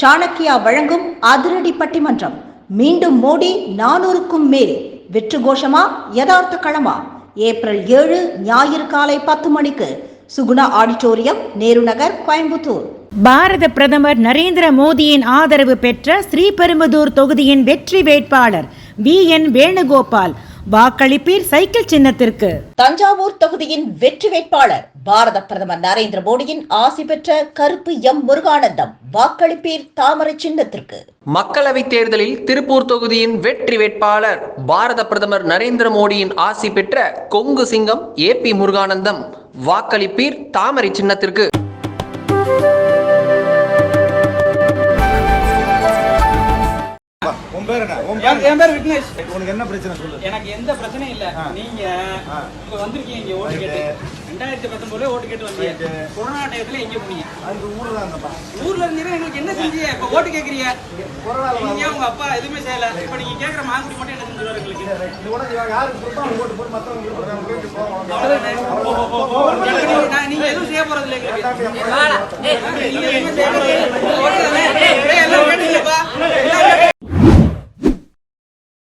சாணக்கியா வழங்கும் அதிரடி பட்டிமன்றம். மீண்டும் மோடி நானூறுக்கும் மேல். வெற்று கோஷமா? யதார்த்த களமா? ஏப்ரல் ஏழு ஞாயிறு காலை பத்து மணிக்கு. சுகுணா ஆடிட்டோரியம் நேரு நகர் கோயம்புத்தூர். பாரத பிரதமர் நரேந்திர மோடியின் ஆதரவு பெற்ற ஸ்ரீபெரும்புதூர் தொகுதியின் வெற்றி வேட்பாளர் வி என் வேணுகோபால். வாக்களிப்பீர் சைக்கிள் சின்னத்திற்கு. தஞ்சாவூர் தொகுதியின் வெற்றி வேட்பாளர் பாரத பிரதமர் நரேந்திர மோடியின் ஆசி பெற்ற கருப்பு எம் முருகானந்தம் வாக்களிப்பீர் தாமரை சின்னத்திற்கு. மக்களவைத் தேர்தலில் திருப்பூர் தொகுதியின் வெற்றி வேட்பாளர் பாரத பிரதமர் நரேந்திர மோடியின் ஆசி பெற்ற கொங்கு சிங்கம் ஏ பி முருகானந்தம் வாக்களிப்பீர் தாமரை சின்னத்திற்கு. பேர் என்ன உன் என் என் பேர் விக்னேஷ். உனக்கு என்ன பிரச்சனை சொல்லு. எனக்கு எந்த பிரச்சனையும் இல்ல. நீங்க இப்ப வந்திருக்கீங்க இங்க ஓட்டு கேட்டு. ரெண்டாயிரத்தி பத்தொன்பதுல ஓட்டு கேட்டு வந்தீங்க. கொரோனா டயத்துல எங்க போனீங்க? அந்த ஊர்ல தான் இருந்தப்பா. ஊர்ல இருந்தீங்க எங்களுக்கு என்ன செஞ்சீங்க? இப்ப ஓட்டு கேக்குறீங்க? நீங்க உங்க அப்பா எதுவுமே செய்யல. இப்ப நீங்க கேக்குற மாங்குடி மட்டும் என்ன செஞ்சுருவாரு இவன் யாருக்கு கொடுத்தா ஓட்டு போட்டு மத்தவங்க நீங்க எதுவுமே செய்ய போறது இல்லை.